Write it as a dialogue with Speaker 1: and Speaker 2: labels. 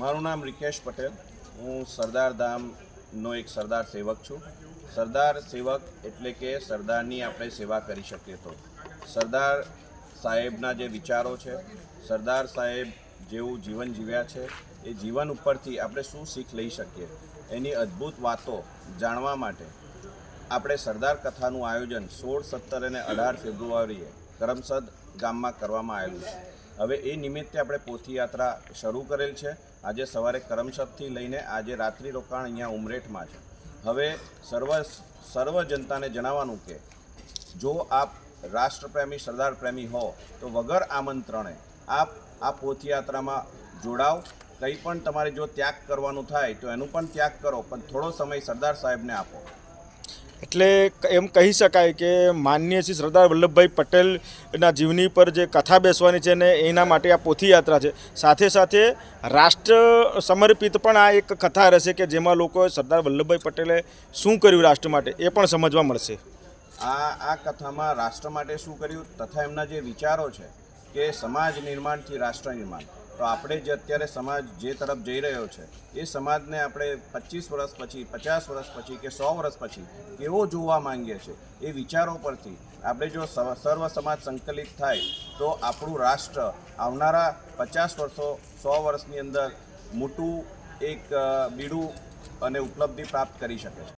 Speaker 1: મારું નામ રિકેશ પટેલ. હું સરદાર ધામનો એક સરદાર સેવક છું. સરદાર સેવક એટલે કે સરદારની આપણે સેવા કરી શકીએ તો. સરદાર સાહેબના જે વિચારો છે, સરદાર સાહેબ જેવું જીવન જીવ્યા છે, એ જીવન ઉપરથી આપણે શું શીખ લઈ શકીએ, એની અદ્ભુત વાતો જાણવા માટે આપણે સરદાર કથાનું આયોજન સોળ સત્તર અને અઢાર ફેબ્રુઆરીએ કરમસદ ગામમાં કરવામાં આવેલું છે. હવે એ નિમિત્તે આપણે પોથીયાત્રા શરૂ કરેલ છે. આજે સવારે કરમસદથી લઈને આજે રાત્રિ રોકાણ અહીંયા ઉમરેઠમાં છે. હવે સર્વ સર્વ જનતાને જણાવવાનું કે જો આપ રાષ્ટ્રપ્રેમી, સરદાર પ્રેમી હો, તો વગર આમંત્રણે આપ આ પોથયાત્રામાં જોડાવ. કંઈ પણ તમારે જો ત્યાગ કરવાનું થાય તો એનું પણ ત્યાગ કરો, પણ થોડો સમય સરદાર સાહેબને આપો.
Speaker 2: એટલે એમ કહી શકાય કે માનનીય શ્રી સરદાર વલ્લભભાઈ પટેલના જીવની પર જે કથા બેસવાની છે ને એના માટે આ પોથી યાત્રા છે. સાથે સાથે રાષ્ટ્ર સમર્પિત પણ આ એક કથા રહેશે કે જેમાં લોકો સરદાર વલ્લભભાઈ પટેલે શું કર્યું રાષ્ટ્ર માટે એ પણ સમજવા મળશે.
Speaker 1: આ આ કથામાં રાષ્ટ્ર માટે શું કર્યું તથા એમના જે વિચારો છે કે સમાજ નિર્માણથી રાષ્ટ્ર નિર્માણ. તો આપણે જે અત્યારે સમાજ જે તરફ જઈ રહ્યો છે, એ સમાજને આપણે પચીસ વર્ષ પછી, પચાસ વર્ષ પછી કે સો વર્ષ પછી કેવો જોવા માંગીએ છીએ એ વિચારો પરથી આપણે જો સર્વ સમાજ સંકલિત થાય તો આપણું રાષ્ટ્ર આવનારા પચાસ વર્ષો, સો વર્ષની અંદર મોટું એક બીડું અને ઉપલબ્ધિ પ્રાપ્ત કરી શકે છે.